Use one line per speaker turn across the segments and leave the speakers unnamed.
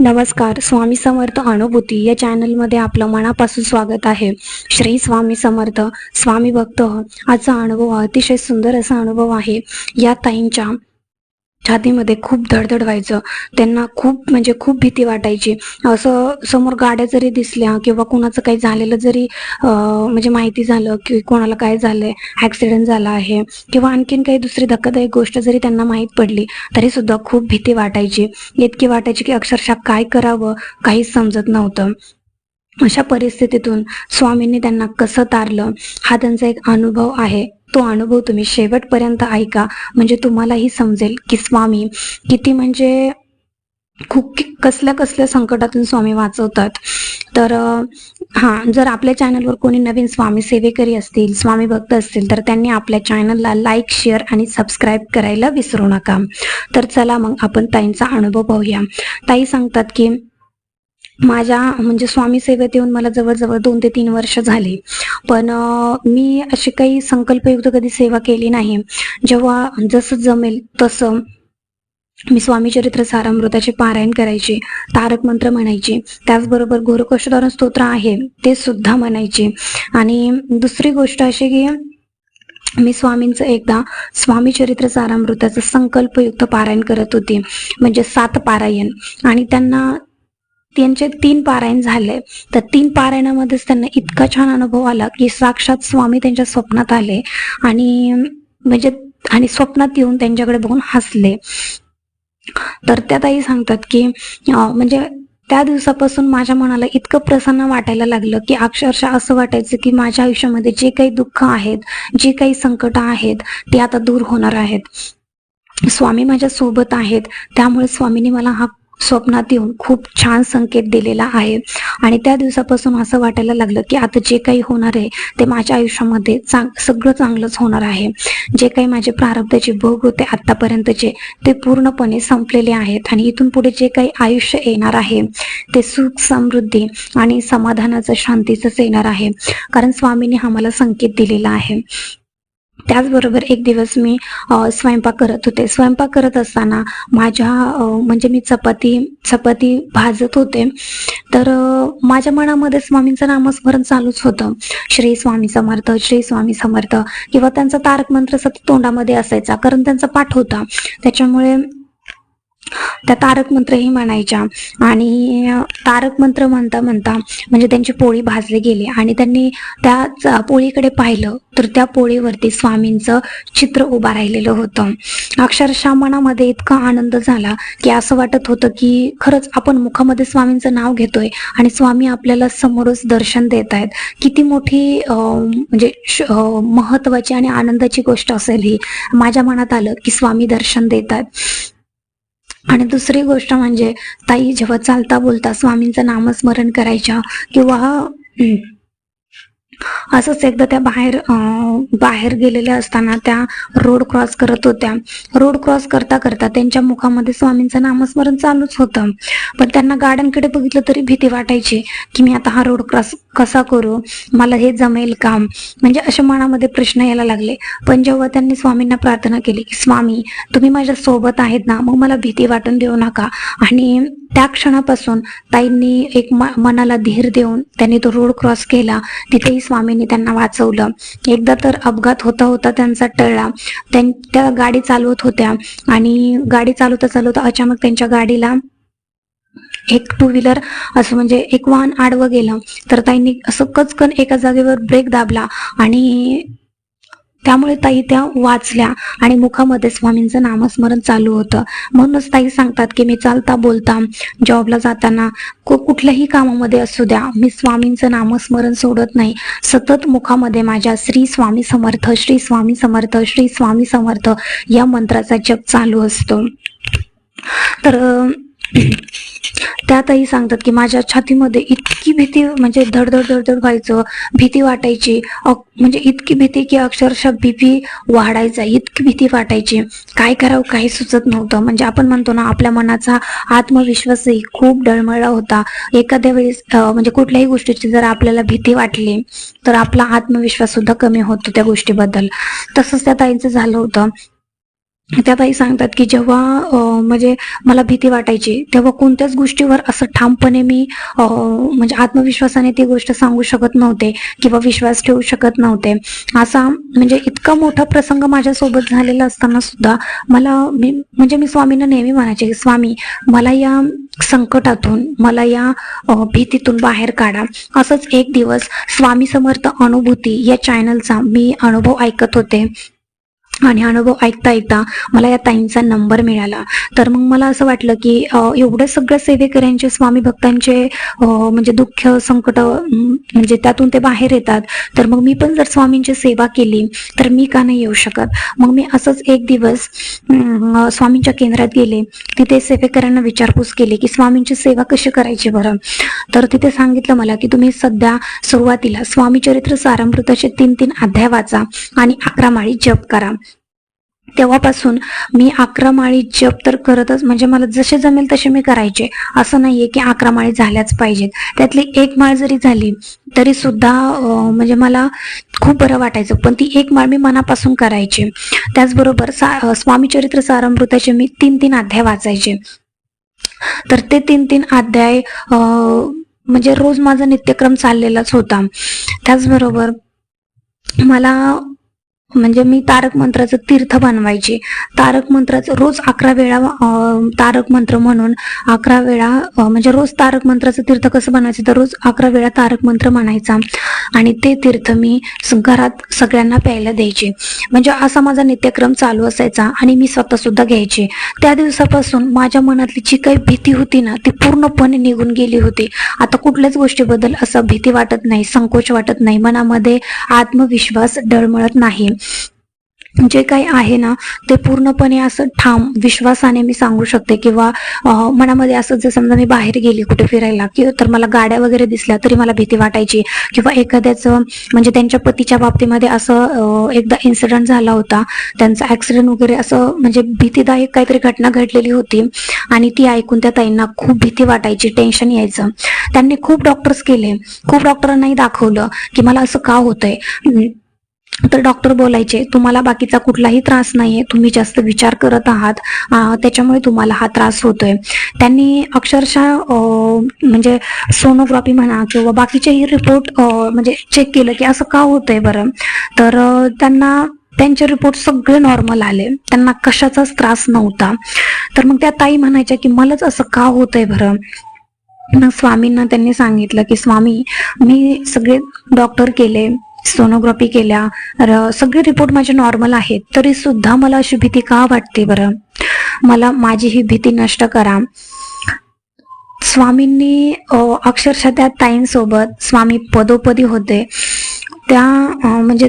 नमस्कार स्वामी समर्थ अनुभूती या चॅनलमध्ये आपलं मनापासून स्वागत आहे. श्री स्वामी समर्थ स्वामी भक्त आजचा अनुभव अतिशय सुंदर असा अनुभव आहे. या ताईंच्या छातीमध्ये खूप धडधड व्हायचं. त्यांना खूप म्हणजे खूप भीती वाटायची. असं समोर गाड्या जरी दिसल्या किंवा कोणाचं काही झालेलं जरी म्हणजे माहिती झालं की कोणाला काय झालंय ऍक्सिडेंट झाला आहे किंवा आणखीन काही दुसरी धक्कादायक गोष्ट जरी त्यांना माहीत पडली तरी सुद्धा खूप भीती वाटायची. इतकी वाटायची की अक्षरशः काय करावं काहीच समजत नव्हतं. अशा परिस्थितीतून स्वामींनी त्यांना कसं तारलं हा त्यांचा एक अनुभव आहे. तो अनुभव तुम्ही शेवटपर्यंत ऐका. म्हणजे तुम्हालाही समजेल की स्वामी किती म्हणजे खूप कसल्या कसल्या संकटातून स्वामी वाचवतात. तर हा हां जर आपल्या चॅनलवर कोणी नवीन स्वामी सेवेकरी असतील स्वामी भक्त असतील तर त्यांनी आपल्या चॅनलला लाईक शेअर आणि सबस्क्राईब करायला विसरू नका. तर चला मग आपण ताईंचा अनुभव पाहूया. ताई सांगतात की माझ्या म्हणजे स्वामी सेवेत येऊन मला जवळजवळ दोन ते तीन वर्ष झाले. पण मी अशी काही संकल्पयुक्त कधी सेवा केली नाही. जेव्हा जसं जमेल तसं मी स्वामी चरित्र सारामृताचे पारायण करायचे तारक मंत्र म्हणायचे त्याचबरोबर गुरुकष्टधारण स्तोत्र आहे ते सुद्धा म्हणायचे. आणि दुसरी गोष्ट अशी की मी स्वामींचं एकदा स्वामी चरित्र सारामृताचं संकल्पयुक्त पारायण करत होते. म्हणजे सात पारायण. आणि त्यांना त्यांचे तीन पारायण झाले. तर तीन पारायणामध्येच त्यांना इतका छान अनुभव आला की साक्षात स्वामी त्यांच्या स्वप्नात आले आणि म्हणजे आणि स्वप्नात येऊन त्यांच्याकडे बघून हसले. तर त्या ताई सांगतात की म्हणजे त्या दिवसापासून माझ्या मनाला इतकं प्रसन्न वाटायला लागलं की अक्षरशः असं वाटायचं की माझ्या आयुष्यामध्ये जे काही दुःख आहेत जे काही संकट आहेत ते आता दूर होणार आहेत. स्वामी माझ्या सोबत आहेत त्यामुळे स्वामींनी मला हा स्वप्नात येऊन खूप छान संकेत दिलेला आहे. आणि त्या दिवसापासून असं वाटायला लागलं की आता जे काही होणार आहे ते माझ्या आयुष्यामध्ये चांग सगळं चांगलंच होणार आहे. जे काही माझे प्रारब्धाचे भोग होते आतापर्यंतचे ते पूर्णपणे संपलेले आहेत. आणि इथून पुढे जे काही आयुष्य येणार आहे ते सुख समृद्धी आणि समाधानाचं शांतीचंच येणार आहे. कारण स्वामींनी आम्हाला संकेत दिलेला आहे. त्याचबरोबर एक दिवस मी स्वयंपाक करत होते. स्वयंपाक करत असताना माझ्या म्हणजे मी चपाती चपाती भाजत होते. तर माझ्या मनामध्ये स्वामींचं नामस्मरण चालूच होतं. श्री स्वामी समर्थ श्री स्वामी समर्थ किंवा त्यांचा तारक मंत्र सतत तोंडामध्ये असायचा. कारण त्यांचा पाठ होता. त्याच्यामुळे त्या तारक मंत्रही म्हणायच्या. आणि तारक मंत्र म्हणता म्हणता म्हणजे त्यांची पोळी भाजली गेली आणि त्यांनी त्या पोळीकडे पाहिलं तर त्या पोळीवरती स्वामींचं चित्र उभं राहिलेलं होतं. अक्षरशः मनामध्ये इतका आनंद झाला की असं वाटत होतं की खरंच आपण मुखामध्ये स्वामींचं नाव घेतोय आणि स्वामी आपल्याला समोरच दर्शन देत आहेत. किती मोठी म्हणजे श- महत्वाची आणि आनंदाची गोष्ट असेल ही. माझ्या मनात आलं की स्वामी दर्शन देत आहेत. आणि दुसरी गोष्ट म्हणजे ताई जेव्हा चालता बोलता स्वामींचं नामस्मरण करायच्या किंवा असंच एकदा त्या बाहेर बाहेर गेलेल्या असताना त्या रोड क्रॉस करत होत्या. रोड क्रॉस करता करता त्यांच्या मुखामध्ये स्वामींचं नामस्मरण चालूच होतं. पण त्यांना गार्डनकडे बघितलं तरी भीती वाटायची की मी आता हा रोड क्रॉस कसा करू? मला हे जमेल काम म्हणजे अशा मनामध्ये प्रश्न यायला लागले. पण जेव्हा त्यांनी स्वामींना प्रार्थना केली की स्वामी तुम्ही माझ्या सोबत आहेत ना मग मला भीती वाटून देऊ नका. आणि त्या क्षणापासून ताईंनी एक म- मनाला धीर देऊन त्यांनी तो रोड क्रॉस केला. तिथेही स्वामींनी त्यांना वाचवलं. एकदा तर अपघात होता होता त्यांचा टळला. त्यां- त्या गाडी चालवत होत्या. आणि गाडी चालवता चालवता अचानक त्यांच्या गाडीला एक टू व्हीलर असं म्हणजे एक वाहन आडवं गेलं तर ताईंनी असं कचकन एका जागेवर ब्रेक दाबला आणि त्यामुळे ताई त्या वाचल्या आणि मुखामध्ये स्वामींचं नामस्मरण चालू होतं. म्हणूनच ताई सांगतात की मी चालता बोलता जॉबला जाताना कु- कुठल्याही कामामध्ये असू द्या मी स्वामींचं नामस्मरण सोडत नाही. सतत मुखामध्ये माझ्या श्री स्वामी समर्थ श्री स्वामी समर्थ श्री स्वामी समर्थ या मंत्राचा जप चालू असतो. तर त्यातही सांगतात की माझ्या छातीमध्ये इतकी भीती म्हणजे धडधड धडधड व्हायचं भीती वाटायची. म्हणजे इतकी भीती की अक्षरशः बीपी वाढायचा इतकी भीती वाटायची. काय करावं काही सुचत नव्हतं. म्हणजे आपण म्हणतो ना आपल्या मनाचा आत्मविश्वासही खूप डळमळला होता. एखाद्या वेळेस म्हणजे कुठल्याही गोष्टीची जर आपल्याला भीती वाटली तर आपला आत्मविश्वास सुद्धा कमी होतो त्या गोष्टीबद्दल. तसंच त्या ताईंचं झालं होतं. त्या बाई सांगतात की जेव्हा म्हणजे मला भीती वाटायची तेव्हा कोणत्याच गोष्टीवर असं ठामपणे मी म्हणजे आत्मविश्वासाने ती गोष्ट सांगू शकत नव्हते किंवा विश्वास ठेवू शकत नव्हते. असा म्हणजे इतका मोठा प्रसंग माझ्यासोबत झालेला असताना सुद्धा मला मी म्हणजे मी स्वामींना नेहमी म्हणायचे की स्वामी मला या संकटातून मला या भीतीतून बाहेर काढा. असंच एक दिवस स्वामी समर्थ अनुभूती या चॅनलचा मी अनुभव ऐकत होते. आणि अनुभव ऐकता ऐकता मला या ताईंचा नंबर मिळाला. तर मग मला असं वाटलं की एवढं सगळ्या सेवेकऱ्यांचे स्वामी भक्तांचे म्हणजे दुःख संकट म्हणजे त्यातून ते बाहेर येतात. तर मग मी पण जर स्वामींची सेवा केली तर मी का नाही येऊ शकत? मग मी असंच एक दिवस स्वामींच्या केंद्रात गेले. तिथे सेवेकऱ्यांना विचारपूस केली की स्वामींची सेवा कशी करायची बरं? तर तिथे सांगितलं मला की तुम्ही सध्या सुरुवातीला स्वामी चरित्र सारामृताचे तीन तीन अध्याय वाचा आणि अकरा माळी जप करा. तेव्हापासून मी अकरा माळी जप तर करतच म्हणजे मला जसे जमेल तसे मी करायचे. असं नाहीये की अकरा माळी झाल्याच पाहिजेत. त्यातली एक माळ जरी झाली तरी सुद्धा म्हणजे मला खूप बरं वाटायचं. पण ती एक माळ मी मनापासून करायची. त्याचबरोबर सा स्वामी चरित्र सारामृताचे मी तीन तीन अध्याय वाचायचे. तर ते तीन तीन अध्याय म्हणजे रोज माझा नित्यक्रम चाललेलाच होता. त्याचबरोबर मला म्हणजे मी तारक मंत्राचं तीर्थ बनवायचे. तारक मंत्राचं रोज अकरा वेळा तारक मंत्र म्हणून अकरा वेळा म्हणजे रोज तारक मंत्राचं तीर्थ कसं बनवायचं? तर रोज अकरा वेळा तारक मंत्र म्हणायचा. आणि ते तीर्थ मी स- घरात सगळ्यांना प्यायला द्यायचे. म्हणजे असा माझा नित्यक्रम चालू असायचा आणि मी स्वतः सुद्धा घ्यायचे. त्या दिवसापासून माझ्या मनातली जी काही भीती होती ना ती पूर्णपणे निघून गेली होती. आता कुठल्याच गोष्टीबद्दल असं भीती वाटत नाही संकोच वाटत नाही. मनामध्ये आत्मविश्वास डळमळत नाही. जे काही आहे ना ते पूर्णपणे असं ठाम विश्वासाने मी सांगू शकते किंवा मनामध्ये असं जर समजा मी बाहेर गेली कुठे फिरायला किंवा तर मला गाड्या वगैरे दिसल्या तरी मला भीती वाटायची. किंवा एखाद्याचं म्हणजे त्यांच्या पतीच्या बाबतीमध्ये असं एकदा इन्सिडेंट झाला होता. त्यांचा ऍक्सिडेंट वगैरे असं म्हणजे भीतीदायक काहीतरी घटना घडलेली होती. आणि ती ऐकून त्या ताईंना खूप भीती वाटायची टेन्शन यायचं. त्यांनी खूप डॉक्टर्स केले. खूप डॉक्टरांनाही दाखवलं की मला असं का होतंय? तर डॉक्टर बोलायचे तुम्हाला बाकीचा कुठलाही त्रास नाहीये तुम्ही जास्त विचार करत आहात त्याच्यामुळे तुम्हाला हा त्रास होतोय. त्यांनी अक्षरशः म्हणजे सोनोग्राफी म्हणा किंवा बाकीचेही रिपोर्ट म्हणजे चेक केलं की असं का होतंय बरं? तर त्यांना त्यांचे रिपोर्ट सगळे नॉर्मल आले. त्यांना कशाचाच त्रास नव्हता. तर मग त्या ताई म्हणायच्या की मलाच असं का होतंय बरं? मग स्वामींना त्यांनी सांगितलं की स्वामी मी सगळे डॉक्टर केले. सोनोग्राफी केल्या. र- सगळे रिपोर्ट माझे नॉर्मल आहेत. तरी सुद्धा मला अशी भीती का वाटते बरं? मला माझी ही भीती नष्ट करा. स्वामींनी अक्षरशः त्या ताईंसोबत स्वामी पदोपदी होते. त्या म्हणजे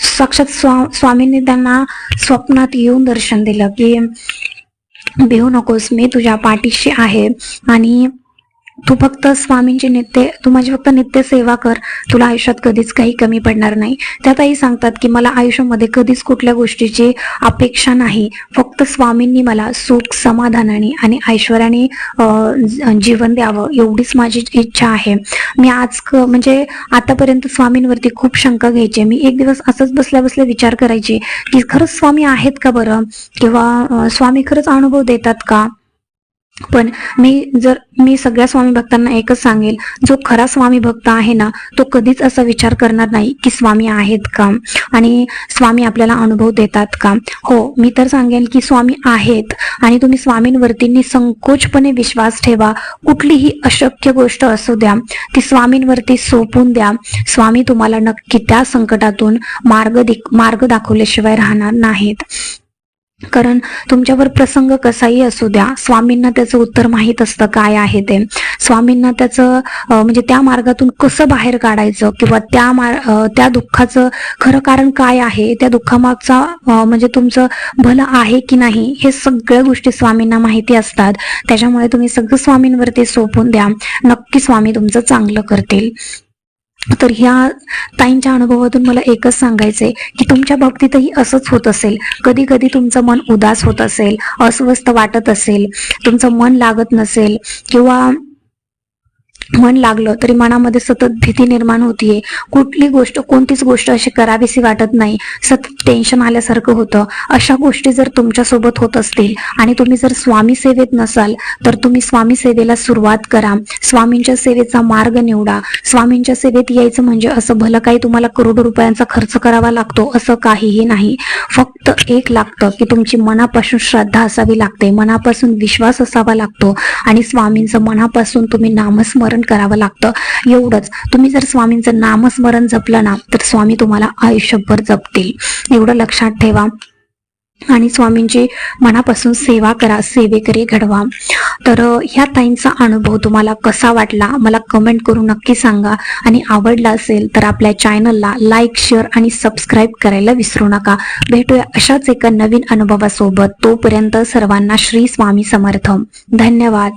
साक्षात स्वा स्वामींनी त्यांना स्वप्नात येऊन दर्शन दिलं की भिवू नकोस मी तुझ्या पाठीशी आहे आणि तू फक्त स्वामींची नित्य तू माझी फक्त नित्य सेवा कर. तुला आयुष्यात कधीच काही कमी पडणार नाही. त्यात आई सांगतात की मला आयुष्यामध्ये कधीच कुठल्या गोष्टीची अपेक्षा नाही. फक्त स्वामींनी मला सुख समाधानाने आणि ऐश्वर्याने जीवन द्यावं एवढीच माझी इच्छा आहे. मी आज क- म्हणजे आतापर्यंत स्वामींवरती खूप शंका घ्यायचे. मी एक दिवस असंच बसल्या बसल्या विचार करायचे की खरंच स्वामी आहेत का बरं? किंवा स्वामी खरंच अनुभव देतात का? पण मी जर मी सगळ्या स्वामी भक्तांना एकच सांगेल जो खरा स्वामी भक्त आहे ना तो कधीच असा विचार करणार नाही की स्वामी आहेत का? आणि स्वामी आपल्याला अनुभव देतात का? हो मी तर सांगेन की स्वामी आहेत. आणि तुम्ही स्वामींवरती निसंकोचपणे विश्वास ठेवा. कुठलीही अशक्य गोष्ट असू द्या ती स्वामींवरती सोपून द्या. स्वामी तुम्हाला नक्की त्या संकटातून मार्ग दिक- मार्ग दाखवल्याशिवाय राहणार नाहीत. कारण तुमच्यावर प्रसंग कसाही असू द्या स्वामींना त्याचं उत्तर माहीत असतं काय आहे ते. स्वामींना त्याचं म्हणजे त्या मार्गातून कसं बाहेर काढायचं किंवा त्या मार त्या दुःखाचं खरं कारण काय आहे त्या दुःखामागचा म्हणजे तुमचं भलं आहे की नाही हे सगळ्या गोष्टी स्वामींना माहिती असतात. त्याच्यामुळे तुम्ही सगळं स्वामींवरती सोपून द्या. नक्की स्वामी तुमचं चांगलं करतील. तर ह्या ताईंच्या अनुभवातून मला एकच सांगायचंय की तुमच्या बाबतीतही असंच होत असेल. कधी कधी तुमचं मन उदास होत असेल अस्वस्थ वाटत असेल तुमचं मन लागत नसेल किंवा मन लागलं तरी मनामध्ये सतत भीती निर्माण होतीये. कुठली गोष्ट कोणतीच गोष्ट अशी करावीशी वाटत नाही. सतत टेन्शन आल्यासारखं होतं. अशा गोष्टी जर तुमच्यासोबत होत असतील आणि तुम्ही जर स्वामी सेवेत नसाल तर तुम्ही स्वामी सेवेला सुरुवात करा. स्वामींच्या सेवेचा मार्ग निवडा. स्वामींच्या सेवेत यायचं म्हणजे असं भलं काही तुम्हाला करोडो रुपयांचा खर्च करावा लागतो असं काहीही नाही. फक्त एक लागतं की तुमची मनापासून श्रद्धा असावी लागते. मनापासून विश्वास असावा लागतो. आणि स्वामींचं मनापासून तुम्ही नामस्मरण करावं लागतं. एवढंच. तुम्ही जर स्वामींचं नामस्मरण जपलं ना तर स्वामी तुम्हाला आयुष्यभर जपतील. एवढं लक्षात ठेवा. आणि स्वामींची मनापासून सेवा करा सेवेकरी घडवा. तर ह्या ताईंचा अनुभव तुम्हाला कसा वाटला? मला कमेंट करून नक्की सांगा. आणि आवडला असेल तर आपल्या चॅनलला लाईक शेअर आणि सबस्क्राईब करायला विसरू नका. भेटूया अशाच एका नवीन अनुभवासोबत. तोपर्यंत सर्वांना श्री स्वामी समर्थ. धन्यवाद.